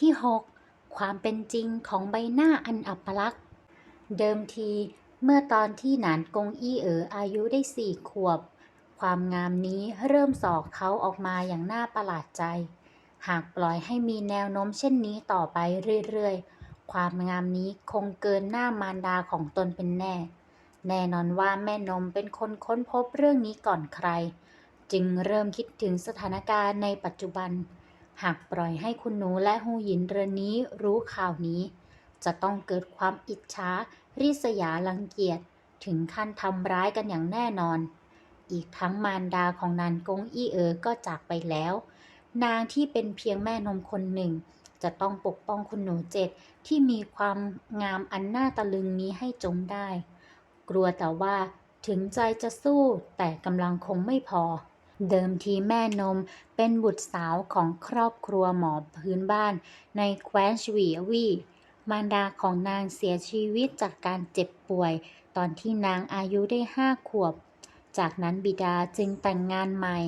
ที่ 6 ความเป็นจริงของใบหน้าอันอัปลักษณ์เดิมทีเมื่อตอนที่หนานกงอี้เอ๋ออายุได้สี่ขวบ ความงามนี้เริ่มสอกเขาออกมาอย่างน่าประหลาดใจ หากปล่อยให้มีแนวโน้มเช่นนี้ต่อไปเรื่อยๆ ความงามนี้คงเกินหน้ามารดาของตนเป็นแน่ แน่นอนว่าแม่นมเป็นคนค้นพบเรื่องนี้ก่อนใคร จึงเริ่มคิดถึงสถานการณ์ในปัจจุบัน หากปล่อยให้คุณหนูและฮูหยินเรนนี้รู้ข่าวนี้ จะต้องเกิดความอิจฉาริษยารังเกียจถึงขั้นทำร้ายกันอย่างแน่นอน อีกทั้งมารดาของนานกงอี้เอ๋อก็จากไปแล้ว นางที่เป็นเพียงแม่นมคนหนึ่ง จะต้องปกป้องคุณหนูเจ็ดที่มีความงามอันน่าตะลึงนี้ให้จงได้ กลัวแต่ว่าถึงใจจะสู้แต่กำลังคงไม่พอ เดิมทีแม่นมเป็นบุตรสาวของครอบครัวหมอพื้นบ้านในแคว้นชวีวี มารดาของนางเสียชีวิตจากการเจ็บป่วย ตอนที่นางอายุได้ห้าขวบ จากนั้นบิดาจึงแต่งงานใหม่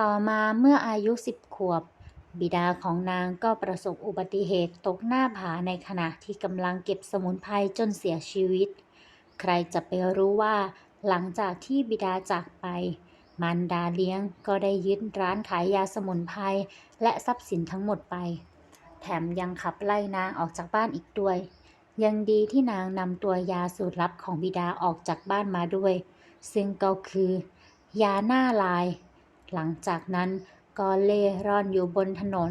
ต่อมาเมื่ออายุสิบขวบ บิดาของนางก็ประสบอุบัติเหตุตกหน้าผาในขณะที่กำลังเก็บสมุนไพรจนเสียชีวิต ใครจะไปรู้ว่า หลังจากที่บิดาจากไป มารดาเลี้ยงก็ได้ยึดร้านขายยาสมุนไพรและทรัพย์สินทั้งหมดไป แถมยังขับไล่นางออกจากบ้านอีกด้วย ยังดีที่นางนำตัวยาสูตรลับของบิดาออกจากบ้านมาด้วย ซึ่งก็คือยาหน้าลาย หลังจากนั้นก็เล่ร่อนอยู่บนถนน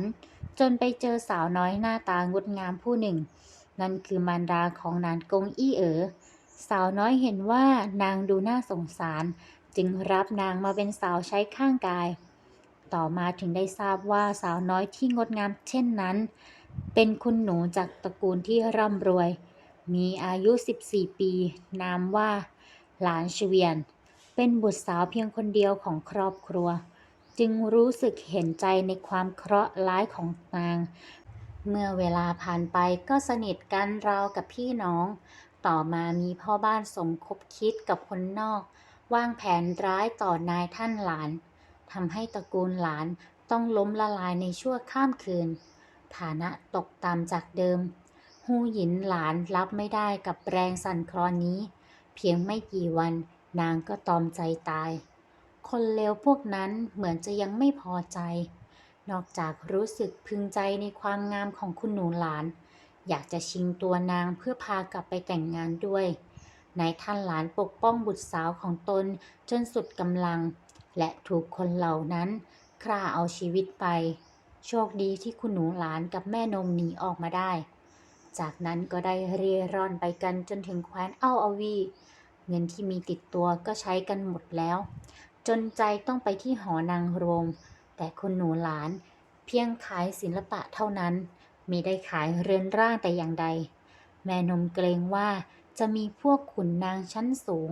จนไปเจอสาวน้อยหน้าตางดงามผู้หนึ่ง นั่นคือมารดาของนานกงอี้เอ๋อสาวน้อยเห็นว่านางดูน่าสงสาร จึงรับนางมาเป็นสาวใช้ข้างกาย ต่อมาถึงได้ทราบว่าสาวน้อยที่งดงามเช่นนั้น เป็นคุณหนูจากตระกูลที่ร่ำรวย มีอายุ 14 ปี นามว่า หลานเฉวียน เป็นบุตรสาวเพียงคนเดียวของครอบครัว จึงรู้สึกเห็นใจในความเคราะห์ร้ายของนาง เมื่อเวลาผ่านไปก็สนิทกันราวกับพี่น้อง ต่อมามีพ่อบ้านสมคบคิดกับคนนอก วางแผนร้ายต่อนายท่านหลานทำให้ตระกูลหลานต้องล้มละลายในชั่วข้ามคืน ฐานะตกต่ำจากเดิมฮูหยินหลานรับไม่ได้กับแรงสั่นคลอนนี้ เพียงไม่กี่วันนางก็ตอมใจตาย คนเลวพวกนั้นเหมือนจะยังไม่พอใจ นอกจากรู้สึกพึงใจในความงามของคุณหนูหลาน อยากจะชิงตัวนางเพื่อพากลับไปแต่งงานด้วย นายท่านหลานปกป้องบุตรสาวของตนจนสุดกำลัง และถูกคนเหล่านั้นฆ่าเอาชีวิตไป โชคดีที่คุณหนูหลานกับแม่นมหนีออกมาได้ จากนั้นก็ได้เร่ร่อนไปกันจนถึงแคว้นเอ้าอาวี เงินที่มีติดตัวก็ใช้กันหมดแล้ว จนใจต้องไปที่หอนางรม แต่คุณหนูหลานเพียงขายศิลปะเท่านั้นมิได้ขายเรือนร่างแต่อย่างใด แม่นมเกรงว่า จะมีพวกขุนนางชั้นสูง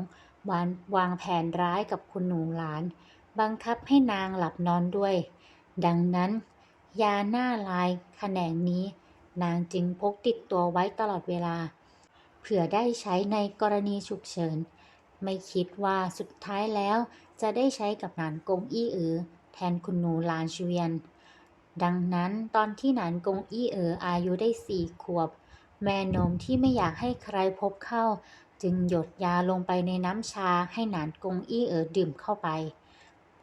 วางวางแผนร้ายกับคุณหนูหลาน บังคับให้นางหลับนอนด้วย ดังนั้น ยาหน้าลายแขนงนี้ นางจึงพกติดตัวไว้ตลอดเวลา เผื่อได้ใช้ในกรณีฉุกเฉิน ไม่คิดว่าสุดท้ายแล้วจะได้ใช้กับหนานกงอี้เอ๋อแทนคุณหนูหลานเฉวียน ดังนั้นตอนที่หนานกงอี้เอ๋ออายุได้สี่ขวบ แม่นมที่ไม่อยากให้ใครพบเข้า จึงหยดยาลงไปในน้ำชาให้หนานกงอี้เอ๋อดื่มเข้าไป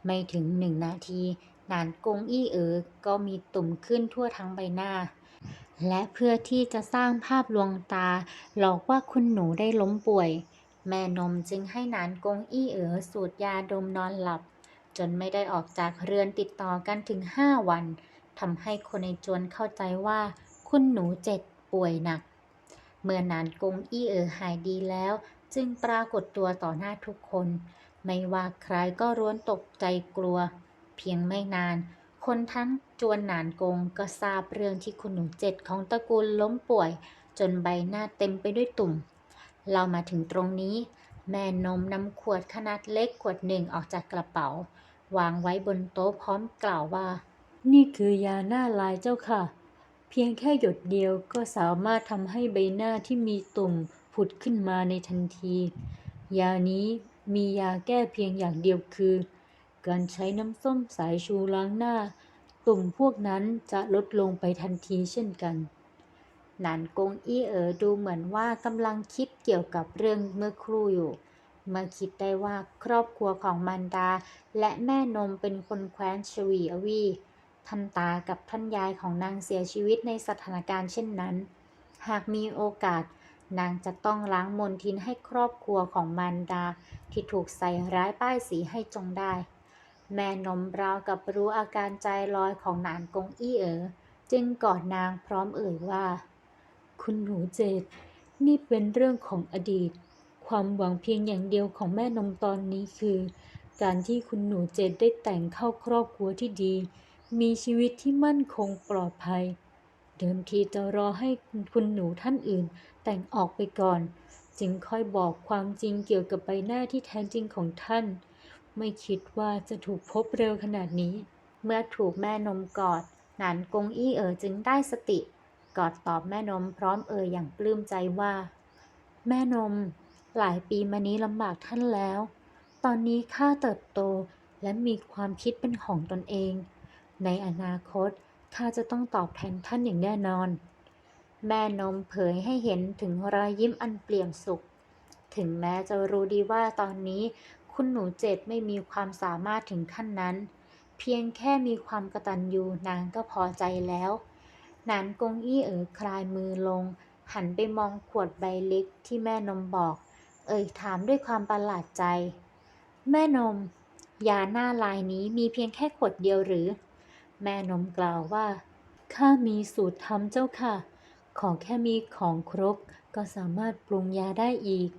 ไม่ถึงหนึ่งนาที หนานกงอี้เอ๋อก็มีตุ่มขึ้นทั่วทั้งใบหน้า และเพื่อที่จะสร้างภาพลวงตา หลอกว่าคุณหนูได้ล้มป่วย แม่นมจึงให้หนานกงอี้เอ๋อสูตรยาดมนอนหลับ จนไม่ได้ออกจากเรือนติดต่อกันถึงห้าวันทำให้คนในจวนเข้าใจว่า คุณหนูเจ็ด ป่วยหนัก เมื่อนานกงอี้เอ๋อหายดีแล้ว จึงปรากฏตัวต่อหน้าทุกคน ไม่ว่าใครก็ร้วนตกใจกลัว เพียงไม่นาน คนทั้งจวนหนานกงก็ทราบเรื่องที่คุณหนูเจ็ดของตระกูลล้มป่วย จนใบหน้าเต็มไปด้วยตุ่ม เรามาถึงตรงนี้ แม่นมนำขวดขนาดเล็กขวดหนึ่งออกจากกระเป๋า วางไว้บนโต๊ะพร้อมกล่าวว่า นี่คือยาหน้าลายเจ้าค่ะ เพียงแค่หยดเดียวก็สามารถทำให้ใบหน้าที่มีตุ่มผุดขึ้นมาในทันที ยานี้มียาแก้เพียงอย่างเดียวคือ การใช้น้ำส้มสายชูล้างหน้า ตุ่มพวกนั้นจะลดลงไปทันทีเช่นกัน หนานกงอี้เอ๋อดูเหมือนว่ากำลังคิดเกี่ยวกับเรื่องเมื่อครู่อยู่ เมื่อคิดได้ว่าครอบครัวของมันดา และแม่นมเป็นคนแคว้นชวีอวี ท่านตากับท่านยายของนางเสียชีวิตในสถานการณ์เช่นนั้น หากมีโอกาส นางจะต้องล้างมนทินให้ครอบครัวของมารดา ที่ถูกใส่ร้ายป้ายสีให้จงได้ แม่นมราวกับรู้อาการใจลอยของนานกงอี้เอ๋อจึงกอดนางพร้อมเอ่ยว่า คุณหนูเจดนี่เป็นเรื่องของอดีต ความหวังเพียงอย่างเดียวของแม่นมตอนนี้คือ การที่คุณหนูเจดได้แต่งเข้าครอบครัวที่ดี มีชีวิตที่มั่นคงปลอดภัย เดิมทีจะรอให้คุณหนูท่านอื่นแต่งออกไปก่อน จึงค่อยบอกความจริงเกี่ยวกับใบหน้าที่แท้จริงของท่าน ไม่คิดว่าจะถูกพบเร็วขนาดนี้ เมื่อถูกแม่นมกอด หนานกงอี้เอ๋อจึงได้สติ กอดตอบแม่นมพร้อมเอ่ยอย่างปลื้มใจว่า แม่นม หลายปีมานี้ลำบากท่านแล้ว ตอนนี้ข้าเติบโตและมีความคิดเป็นของตนเอง ในอนาคตข้าจะต้องตอบแทนท่านอย่างแน่นอน แม่นมเผยให้เห็นถึงรอยยิ้มอันเปลี่ยมสุข ถึงแม้จะรู้ดีว่าตอนนี้คุณหนูเจ็ดไม่มีความสามารถถึงขั้นนั้น เพียงแค่มีความกระตัญญูนางก็พอใจแล้วนานกงอี้เอ๋อคลายมือลง หันไปมองขวดใบเล็กที่แม่นมบอก เอ่ยถามด้วยความประหลาดใจ แม่นม ยาหน้าลายนี้มีเพียงแค่ขวดเดียวหรือ แม่นมกล่าวว่า ข้ามีสูตรทำเจ้าค่ะ ขอแค่มีของครบก็สามารถปรุงยาได้อีก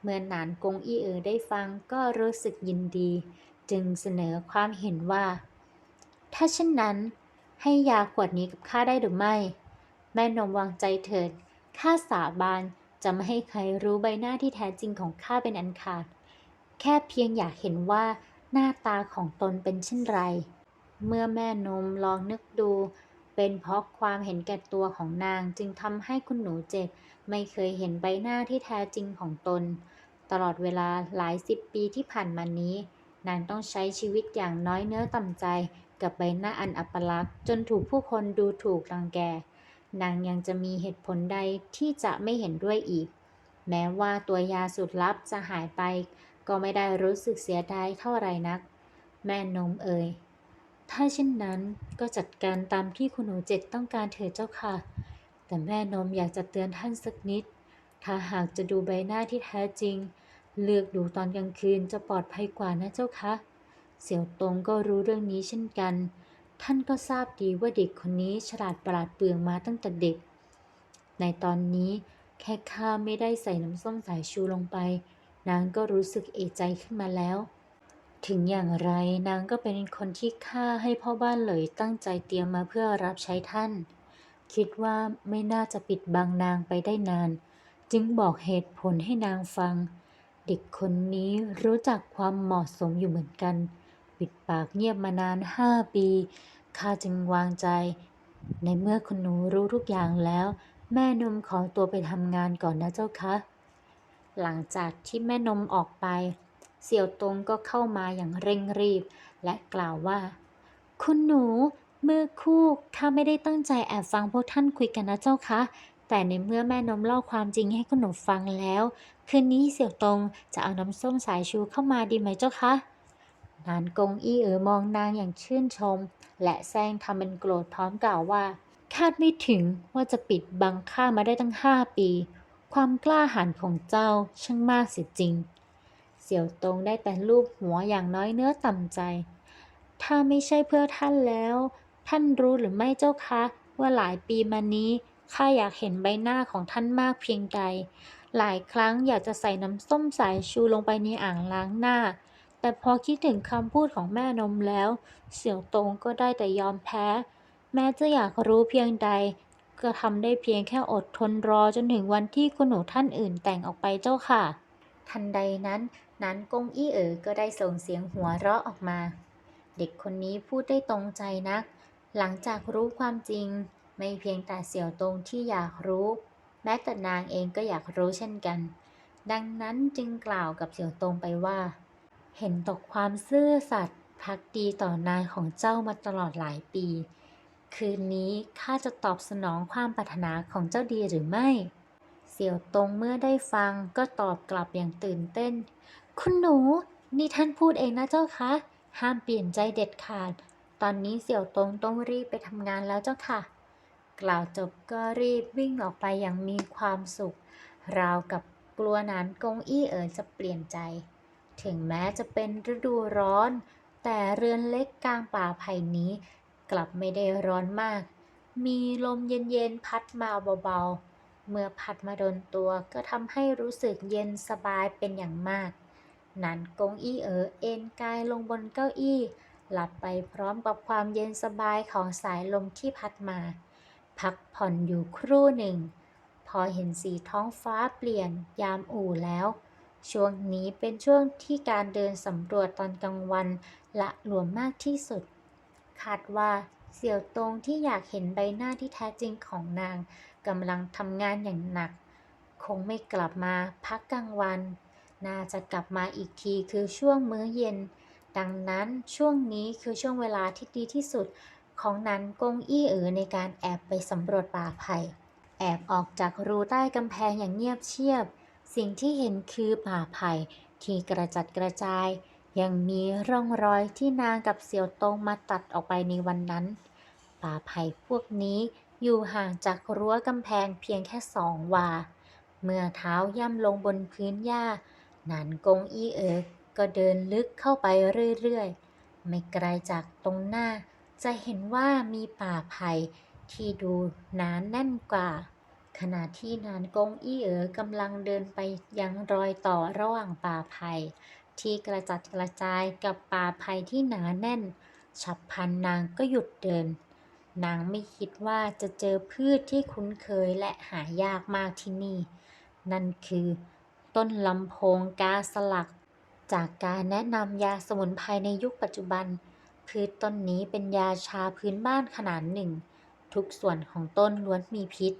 เมื่อหนานกงอี้เอ๋อได้ฟังก็รู้สึกยินดี จึงเสนอความเห็นว่า ถ้าเช่นนั้น ให้ยาขวดนี้กับข้าได้หรือไม่ แม่นมวางใจเถิด ข้าสาบานจะไม่ให้ใครรู้ใบหน้าที่แท้จริงของข้าเป็นอันขาด แค่เพียงอยากเห็นว่าหน้าตาของตนเป็นเช่นไร เมื่อแม่นมลองนึกดู เป็นเพราะความเห็นแก่ตัวของนางจึงทำให้คุณหนูเจ็ดไม่เคยเห็นใบหน้าที่แท้จริงของตน ตลอดเวลาหลายสิบปีที่ผ่านมานี้ นางต้องใช้ชีวิตอย่างน้อยเนื้อต่ำใจ กับใบหน้าอันอัปลักษณ์จนถูกผู้คนดูถูกรังแก นางยังจะมีเหตุผลใดที่จะไม่เห็นด้วยอีก แม้ว่าตัวยาสุดลับจะหายไป ก็ไม่ได้รู้สึกเสียดายเท่าไรนัก แม่นมเอ่ย ถ้าเช่นนั้นก็จัดการตามที่คุณหนูเจ็ดต้องการเถิดเจ้าค่ะ แต่แม่นมอยากจะเตือนท่านสักนิด ถ้าหากจะดูใบหน้าที่แท้จริง เลือกดูตอนกลางคืนจะปลอดภัยกว่านะเจ้าคะเสี่ยวตงก็รู้เรื่องนี้เช่นกัน ท่านก็ทราบดีว่าเด็กคนนี้ฉลาดประหลาดเปลืองมาตั้งแต่เด็ก ในตอนนี้แค่ข้าไม่ได้ใส่น้ำส้มสายชูลงไป นางก็รู้สึกเอะใจขึ้นมาแล้ว ถึงอย่างไรนางก็เป็นคนที่ข้าให้พ่อบ้านเลยตั้งใจเตรียมมาเพื่อรับใช้ท่าน คิดว่าไม่น่าจะปิดบังนางไปได้นาน จึงบอกเหตุผลให้นางฟัง เด็กคนนี้รู้จักความเหมาะสมอยู่เหมือนกัน ปิดปากเงียบมานานห้าปีข้าจึงวางใจ ในเมื่อคุณหนูรู้ทุกอย่างแล้ว แม่นมขอตัวไปทำงานก่อนนะเจ้าคะ หลังจากที่แม่นมออกไป เสี่ยวตงก็เข้ามาอย่างเร่งรีบ และกล่าวว่า คุณหนูเมื่อคู่ข้าไม่ได้ตั้งใจแอบฟังพวกท่านคุยกันนะเจ้าคะ แต่ในเมื่อแม่นมเล่าความจริงให้คุณหนูฟังแล้ว คืนนี้เสี่ยวตงจะเอาน้ำส้มสายชูเข้ามาดีไหมเจ้าคะนานกงอี้เอ๋อมองนางอย่างชื่นชม และแซงทำเป็นโกรธพร้อมกล่าวว่า คาดไม่ถึงว่าจะปิดบังข้ามาได้ตั้งห้าปี ความกล้าหาญของเจ้าช่างมากเสียจริง สี่ยวตงได้แต่ลูบหัวอย่างน้อยเนื้อต่ำใจ ถ้าไม่ใช่เพื่อท่านแล้ว ท่านรู้หรือไม่เจ้าคะ ว่าหลายปีมานี้ข้าอยากเห็นใบหน้าของท่านมากเพียงใด หลายครั้งอยากจะใส่น้ำส้มสายชูลงไปในอ่างล้างหน้า แต่พอคิดถึงคำพูดของแม่นมแล้ว เสี่ยวตงก็ได้แต่ยอมแพ้ แม้จะอยากรู้เพียงใด ก็ทำได้เพียงแค่อดทนรอจนถึงวันที่คุณหนูท่านอื่นแต่งออกไปเจ้าค่ะ ทันใดนั้นนั้นกงอี้เอ๋อก็ได้ส่งเสียงหัวเราะออกมา เด็กคนนี้พูดได้ตรงใจนัก หลังจากรู้ความจริง ไม่เพียงแต่เสี่ยวตงที่อยากรู้ แม้แต่นางเองก็อยากรู้เช่นกัน ดังนั้นจึงกล่าวกับเสี่ยวตงไปว่า เห็นตกความซื่อสัตย์พักดีต่อนายของเจ้ามาตลอดหลายปี คืนนี้ข้าจะตอบสนองความปรารถนาของเจ้าดีหรือไม่ สี่ยวตงเมื่อได้ฟังก็ตอบกลับอย่างตื่นเต้น คุณหนู นี่ท่านพูดเองนะเจ้าคะ ห้ามเปลี่ยนใจเด็ดขาด ตอนนี้เสี่ยวตงต้องรีบไปทำงานแล้วเจ้าค่ะ กล่าวจบก็รีบวิ่งออกไปอย่างมีความสุข ราวกับกลัวหนานกงอี้เอ๋อจะเปลี่ยนใจ ถึงแม้จะเป็นฤดูร้อน แต่เรือนเล็กกลางป่าไผ่นี้ กลับไม่ได้ร้อนมาก มีลมเย็นๆพัดมาเบาๆ เมื่อพัดมาโดนตัวก็ทำให้รู้สึกเย็นสบายเป็นอย่างมากหนานกงอี้เอ๋อเอนกายลงบนเก้าอี้ หลับไปพร้อมกับความเย็นสบายของสายลมที่พัดมา พักผ่อนอยู่ครู่หนึ่ง พอเห็นสีท้องฟ้าเปลี่ยนยามอู่แล้ว ช่วงนี้เป็นช่วงที่การเดินสำรวจตอนกลางวันละหลวมมากที่สุด คาดว่าเสี่ยวตงที่อยากเห็นใบหน้าที่แท้จริงของนาง กำลังทำงานอย่างหนัก คงไม่กลับมาพักกลางวัน น่าจะกลับมาอีกทีคือช่วงมื้อเย็น ดังนั้นช่วงนี้คือช่วงเวลาที่ดีที่สุดของนันกงอี้เอ๋อในการแอบไปสำรวจป่าไผ่แอบออกจากรูใต้กำแพงอย่างเงียบเชียบ สิ่งที่เห็นคือป่าไผ่ที่กระจัดกระจาย ยังมีร่องรอยที่นางกับเสี่ยวตงมาตัดออกไปในวันนั้น ป่าไผ่พวกนี้ อยู่ห่างจากรั้วกำแพงเพียงแค่สองวา เมื่อเท้าย่ำลงบนพื้นหญ้า หนานกงอี้เอ๋อก็เดินลึกเข้าไปเรื่อยๆ ไม่ไกลจากตรงหน้า จะเห็นว่ามีป่าไผ่ที่ดูหนานแน่นกว่า ขณะที่นานกงอี้เอ๋อกำลังเดินไปยังรอยต่อระหว่างป่าไผ่ที่กระจัดกระจายกับป่าไผ่ที่หนาแน่น ฉับพลันนางก็หยุดเดิน นางไม่คิดว่าจะเจอพืชที่คุ้นเคยและหายากมากที่นี่ นั่นคือ ต้นลำโพงกาสลัก จากการแนะนำยาสมุนไพรในยุคปัจจุบัน พืชต้นนี้เป็นยาชาพื้นบ้านขนาดหนึ่ง ทุกส่วนของต้นล้วนมีพิษ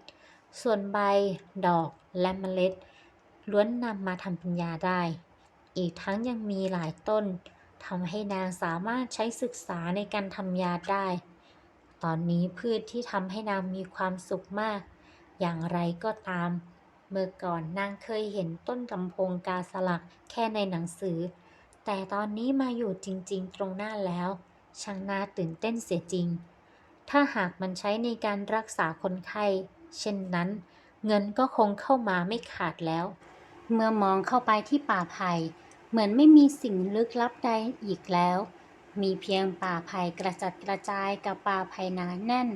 ส่วนใบ ดอกและเมล็ด ล้วนนำมาทำเป็นยาได้ อีกทั้งยังมีหลายต้นทำให้นางสามารถใช้ศึกษาในการทำยาได้ ตอนนี้พืชที่ทำให้นางมีความสุขมาก อย่างไรก็ตาม เมื่อก่อนนางเคยเห็นต้นลำโพงกาสลักแค่ในหนังสือ แต่ตอนนี้มาอยู่จริง ๆ ตรงหน้าแล้ว ช่างน่าตื่นเต้นเสียจริง ถ้าหากมันใช้ในการรักษาคนไข้ เช่นนั้น เงินก็คงเข้ามาไม่ขาดแล้ว เมื่อมองเข้าไปที่ป่าไผ่เหมือนไม่มีสิ่งลึกลับใดอีกแล้ว มีเพียงป่าไผ่กระจัดกระจายกับป่าไผ่หนาแน่น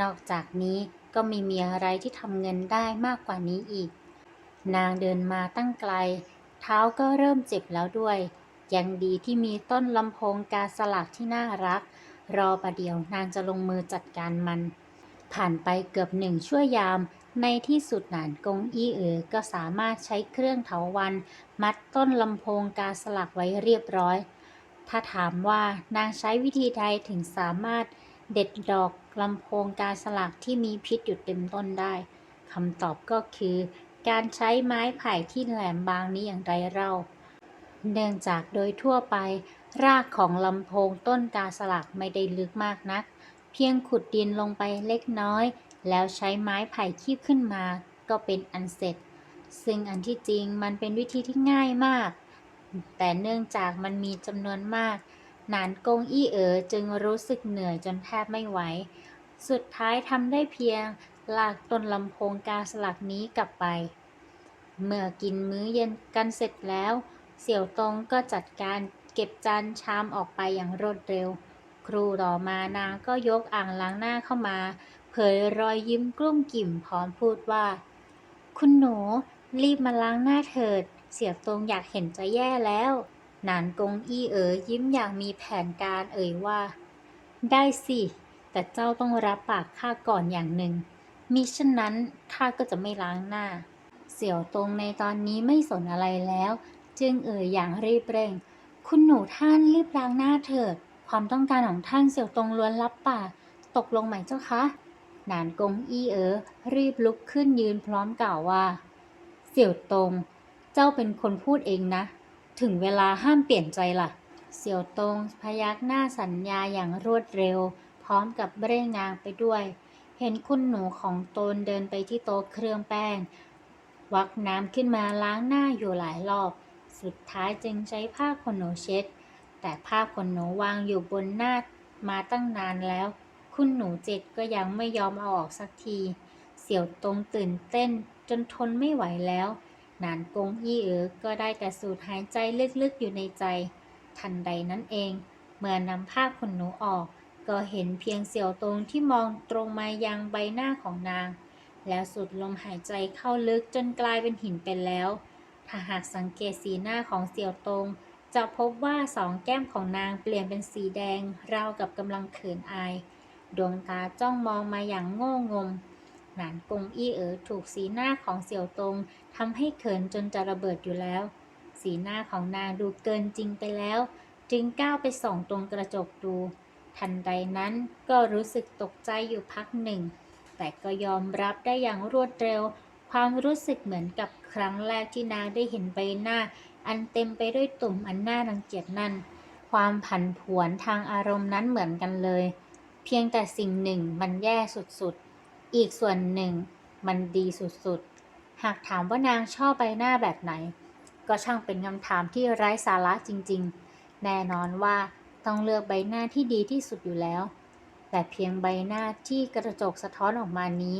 นอกจากนี้ก็ไม่มีอะไรที่ทำเงินได้มากกว่านี้อีก นางเดินมาตั้งไกล เท้าก็เริ่มเจ็บแล้วด้วย ยังดีที่มีต้นลำโพงกาสลักที่น่ารัก รอประเดี๋ยวนางจะลงมือจัดการมัน ผ่านไปเกือบหนึ่งชั่วยาม ในที่สุดหนานกงอี้เอ๋อก็สามารถใช้เครื่องเถาวัน มัดต้นลำโพงกาสลักไว้เรียบร้อย ถ้าถามว่านางใช้วิธีใดถึงสามารถเด็ดดอกลำโพงกาสลักที่มีพิษอยู่เต็มต้นได้คำตอบก็คือ การใช้ไม้ไผ่ที่แหลมบางนี้อย่างไรเล่า เนื่องจากโดยทั่วไป รากของลำโพงต้นกาสลักไม่ได้ลึกมากนัก เพียงขุดดินลงไปเล็กน้อย แล้วใช้ไม้ไผ่คีบขึ้นมา ก็เป็นอันเสร็จ ซึ่งอันที่จริงมันเป็นวิธีที่ง่ายมาก แต่เนื่องจากมันมีจำนวนมาก หนานกงอี้เอ๋อจึงรู้สึกเหนื่อยจนแทบไม่ไหว สุดท้ายทำได้เพียงลากต้นลำโพงกาสลักนี้กลับไป เมื่อกินมื้อเย็นกันเสร็จแล้ว เสี่ยวตงก็จัดการเก็บจานชามออกไปอย่างรวดเร็ว ครูต่อมานางก็ยกอ่างล้างหน้าเข้ามา เผยรอยยิ้มกลุ้มกิ่มพร้อมพูดว่า คุณหนูรีบมาล้างหน้าเถิด เสี่ยวตงอยากเห็นจะแย่แล้วนานกงอี้เอ๋ยยิ้มอย่างมีแผนการเอ่ยว่า ได้สิ แต่เจ้าต้องรับปากข้าก่อนอย่างหนึ่งมิฉะนั้นข้าก็จะไม่ล้างหน้า เสี่ยวตงในตอนนี้ไม่สนอะไรแล้ว จึงเอ่ยอย่างรีบเร่ง คุณหนูท่านรีบล้างหน้าเถิด ความต้องการของท่านเสี่ยวตงล้วนรับปาก ตกลงไหมเจ้าคะนานกงอี้เอ๋อรีบลุกขึ้นยืนพร้อมกล่าวว่า เสี่ยวตง เจ้าเป็นคนพูดเองนะ ถึงเวลาห้ามเปลี่ยนใจล่ะ เสี่ยวตงพยักหน้าสัญญาอย่างรวดเร็ว พร้อมกับเร่งนางไปด้วย เห็นคุณหนูของตนเดินไปที่โต๊ะเครื่องแป้ง วักน้ำขึ้นมาล้างหน้าอยู่หลายรอบ สุดท้ายจึงใช้ผ้าขนหนูเช็ด แต่ผ้าขนหนูวางอยู่บนหน้ามาตั้งนานแล้ว คุณหนูเจ็ดก็ยังไม่ยอมเอาออกสักที เสี่ยวตงตื่นเต้นจนทนไม่ไหวแล้ว นานกงอี้เอ๋อก็ได้แต่สูดหายใจลึกๆอยู่ในใจ ทันใดนั้นเอง เมื่อนำผ้าขนหนูออก ก็เห็นเพียงเสี่ยวตงที่มองตรงมายังใบหน้าของนาง แล้วสูดลมหายใจเข้าลึกจนกลายเป็นหินไปแล้ว ถ้าหากสังเกตสีหน้าของเสี่ยวตงจะพบว่าสองแก้มของนางเปลี่ยนเป็นสีแดงราวกับกำลังเขินอาย ดวงตาจ้องมองมาอย่างโง่งม หนานกงอี้เอ๋อถูกสีหน้าของเสี่ยวตงทำให้เขินจนจะระเบิดอยู่แล้ว สีหน้าของนางดูเกินจริงไปแล้ว จึงก้าวไปส่องตรงกระจกดู ทันใดนั้นก็รู้สึกตกใจอยู่พักหนึ่ง แต่ก็ยอมรับได้อย่างรวดเร็ว ความรู้สึกเหมือนกับครั้งแรกที่นางได้เห็นใบหน้า อันเต็มไปด้วยตุ่มอันน่ารังเกียจนั่นความผันผวนทางอารมณ์นั้นเหมือนกันเลย เพียงแต่สิ่งหนึ่งมันแย่สุดๆ อีกส่วนหนึ่งมันดีสุดๆ หากถามว่านางชอบใบหน้าแบบไหน ก็ช่างเป็นคำถามที่ไร้สาระจริงๆ แน่นอนว่าต้องเลือกใบหน้าที่ดีที่สุดอยู่แล้ว แต่เพียงใบหน้าที่กระจกสะท้อนออกมานี้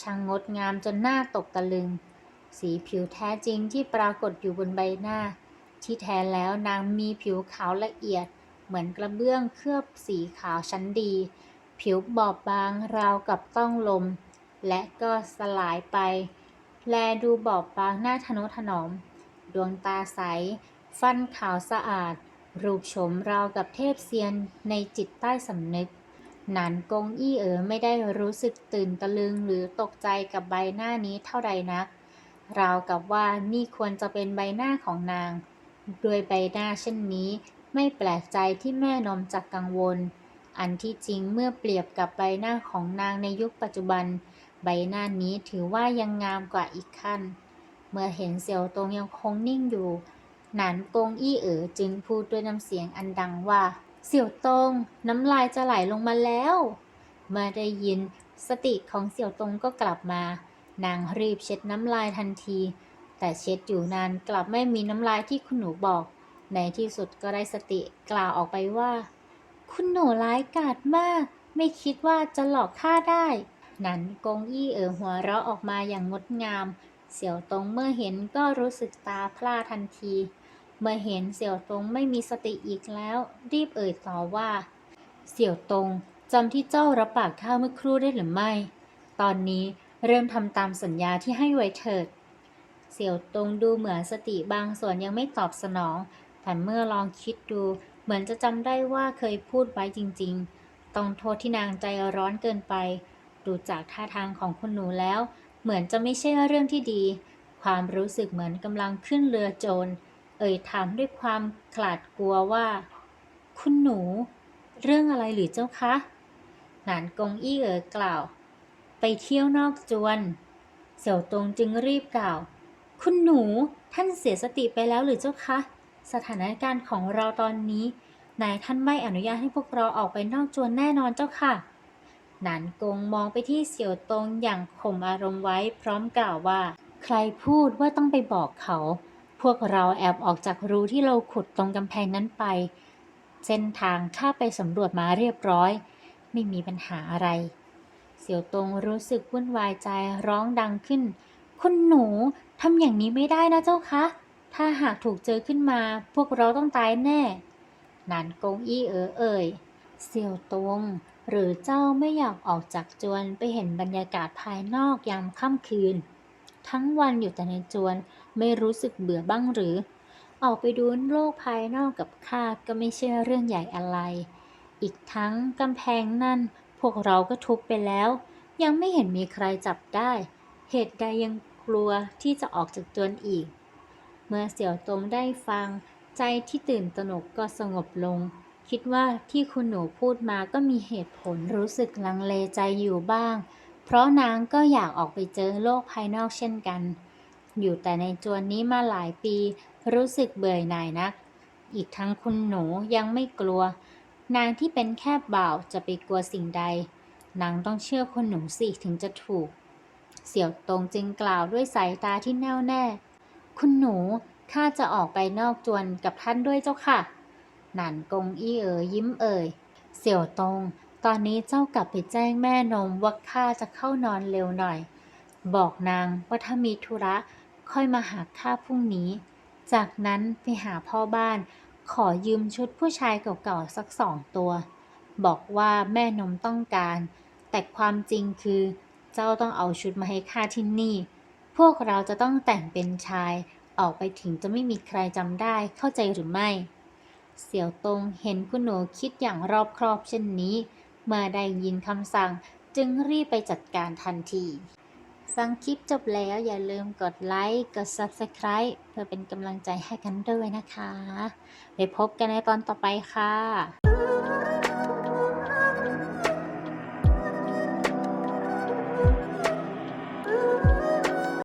ช่างงดงามจนหน้าตกตะลึง สีผิวแท้จริงที่ปรากฏอยู่บนใบหน้า ที่แท้แล้วนางมีผิวขาวละเอียด เหมือนกระเบื้องเคลือบสีขาวชั้นดี ผิวบอบบางราวกับต้องลม และก็สลายไป แลดูบอบบางหน้าทนุถนอม ดวงตาใส ฟันขาวสะอาด รูปโฉมราวกับเทพเซียนในจิตใต้สำนึกหนานกงอี้เอ๋อไม่ได้รู้สึกตื่นตะลึงหรือตกใจกับใบหน้านี้เท่าใดนัก ราวกับว่านี่ควรจะเป็นใบหน้าของนาง ด้วยใบหน้าเช่นนี้ ไม่แปลกใจที่แม่นมจักกังวล อันที่จริงเมื่อเปรียบกับใบหน้าของนางในยุคปัจจุบัน ใบหน้านี้ถือว่ายังงามกว่าอีกขั้น เมื่อเห็นเสี่ยวตงยังคงนิ่งอยู่ หนานกงอี้เอ๋อจึงพูดด้วยน้ำเสียงอันดังว่า เสี่ยวตงน้ำลายจะไหลลงมาแล้ว เมื่อได้ยินสติของเสี่ยวตงก็กลับมา นางรีบเช็ดน้ำลายทันที แต่เช็ดอยู่นานกลับไม่มีน้ำลายที่คุณหนูบอก ในที่สุดก็ได้สติกล่าวออกไปว่า คุณหนูร้ายกาจมาก ไม่คิดว่าจะหลอกข้าได้ นั้นกงอี้เอ๋อหัวเราะออกมาอย่างงดงาม เสี่ยวตงเมื่อเห็นก็รู้สึกตาพร่าทันที เมื่อเห็นเสี่ยวตงไม่มีสติอีกแล้ว รีบเอ่ยต่อว่า เสี่ยวตงจำที่เจ้ารับปากข้าเมื่อครู่ได้หรือไม่ ตอนนี้เริ่มทำตามสัญญาที่ให้ไว้เถิด เสี่ยวตงดูเหมือนสติบางส่วนยังไม่ตอบสนอง แต่เมื่อลองคิดดู เหมือนจะจำได้ว่าเคยพูดไว้จริงๆ ต้องโทษที่นางใจร้อนเกินไป ดูจากท่าทางของคุณหนูแล้ว เหมือนจะไม่ใช่เรื่องที่ดี ความรู้สึกเหมือนกำลังขึ้นเรือโจร เอ่ยถามด้วยความขลาดกลัวว่า คุณหนู เรื่องอะไรหรือเจ้าคะ หนานกงอี้เอ๋อกล่าว ไปเที่ยวนอกจวน เสี่ยวตงจึงรีบกล่าว คุณหนูท่านเสียสติไปแล้วหรือเจ้าคะ สถานการณ์ของเราตอนนี้นายท่านไม่อนุญาตให้พวกเราออกไปนอกจวนแน่นอนเจ้าค่ะหนานกงมองไปที่เสี่ยวตงอย่างข่มอารมณ์ไว้พร้อมกล่าวว่า ใครพูดว่าต้องไปบอกเขา พวกเราแอบออกจากรูที่เราขุดตรงกำแพงนั้นไป เส้นทางข้าไปสำรวจมาเรียบร้อย ไม่มีปัญหาอะไร เสี่ยวตงรู้สึกวุ่นวายใจร้องดังขึ้น คุณหนูทำอย่างนี้ไม่ได้นะเจ้าคะ ถ้าหากถูกเจอขึ้นมา พวกเราต้องตายแน่นานกงอี้เอ๋อเอ่ย เสี่ยวตง หรือเจ้าไม่อยากออกจากจวนไปเห็นบรรยากาศภายนอกยามค่ำคืน ทั้งวันอยู่แต่ในจวนไม่รู้สึกเบื่อบ้างหรือ ออกไปดูโลกภายนอกกับข้าก็ไม่ใช่เรื่องใหญ่อะไร อีกทั้งกำแพงนั่น พวกเราก็ทุบไปแล้ว ยังไม่เห็นมีใครจับได้ เหตุใดยังกลัวที่จะออกจากจวนอีก มื่อเสี่ยวตงได้ฟัง ใจที่ตื่นตระหนกก็สงบลง คิดว่าที่คุณหนูพูดมาก็มีเหตุผลรู้สึกลังเลใจอยู่บ้าง เพราะนางก็อยากออกไปเจอโลกภายนอกเช่นกัน อยู่แต่ในจวนนี้มาหลายปี รู้สึกเบื่อหน่ายนัก อีกทั้งคุณหนูยังไม่กลัว นางที่เป็นแค่บ่าวจะไปกลัวสิ่งใด นางต้องเชื่อคุณหนูสิถึงจะถูก เสี่ยวตงจึงกล่าวด้วยสายตาที่แน่วแน่ คุณหนู ข้าจะออกไปนอกจวนกับท่านด้วยเจ้าค่ะ หนานกงอี้เอ๋ยยิ้มเอ่ย เสี่ยวตง ตอนนี้เจ้ากลับไปแจ้งแม่นมว่าข้าจะเข้านอนเร็วหน่อย บอกนางว่าถ้ามีธุระค่อยมาหาข้าพรุ่งนี้ จากนั้นไปหาพ่อบ้าน ขอยืมชุดผู้ชายเก่าๆสักสองตัว บอกว่าแม่นมต้องการ แต่ความจริงคือ เจ้าต้องเอาชุดมาให้ข้าที่นี่ พวกเราจะต้องแต่งเป็นชาย ออกไปถึงจะไม่มีใครจำได้เข้าใจหรือไม่ เสี่ยวตงเห็นคุณหนูคิดอย่างรอบครอบเช่นนี้ เมื่อได้ยินคำสั่งจึงรีบไปจัดการทันที ฟังคลิปจบแล้วอย่าลืมกดไลค์ กด Subscribe เพื่อเป็นกำลังใจให้กันด้วยนะคะ ไปพบกันในตอนต่อไปค่ะ